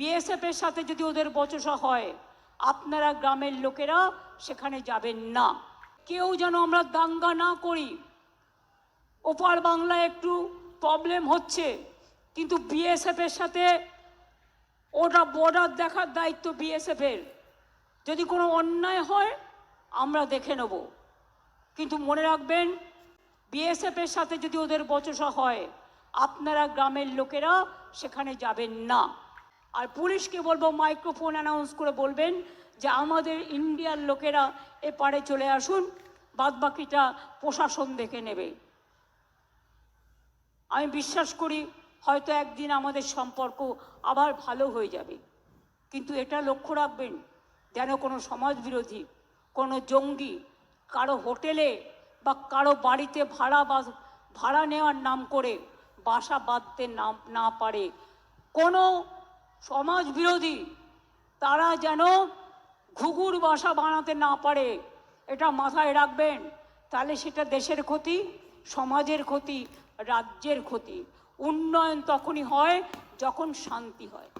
BSF এর সাথে যদি ওদের বচসা হয়, আপনারা গ্রামের লোকেরা সেখানে যাবেন না। কেউ যেন আমরা দাঙ্গা না করি। ওপার বাংলায় একটু প্রবলেম হচ্ছে, কিন্তু বিএসএফ এর সাথে ওটা বর্ডার দেখার দায়িত্ব বিএসএফ এর যদি কোনো অন্যায় হয়, আমরা দেখে নেব। কিন্তু মনে রাখবেন বিএসএফ এর সাথে যদি ওদের বচসা হয়, আপনারা গ্রামের লোকেরা সেখানে যাবেন না। আর পুলিশকে বলব মাইক্রোফোন অ্যানাউন্স করে বলবেন যে আমাদের ইন্ডিয়ার লোকেরা এ এপারে চলে আসুন, বাদবাকিটা প্রশাসন দেখে নেবে। আমি বিশ্বাস করি হয়তো একদিন আমাদের সম্পর্ক আবার ভালো হয়ে যাবে। কিন্তু এটা লক্ষ্য রাখবেন, যেন কোনো সমাজবিরোধী, কোনো জঙ্গি, কারও হোটেলে বা কারও বাড়িতে ভাড়া বা ভাড়া নেওয়ার নাম করে বাসা বাঁধতে না না পারে। কোনো সমাজ বিরোধী তারা যেন ঘুঘুর বাসা বানাতে না পারে, এটা মাথায় রাখবেন। তাহলে সেটা দেশের ক্ষতি, সমাজের ক্ষতি, রাজ্যের ক্ষতি। উন্নয়ন তখনই হয় যখন শান্তি হয়।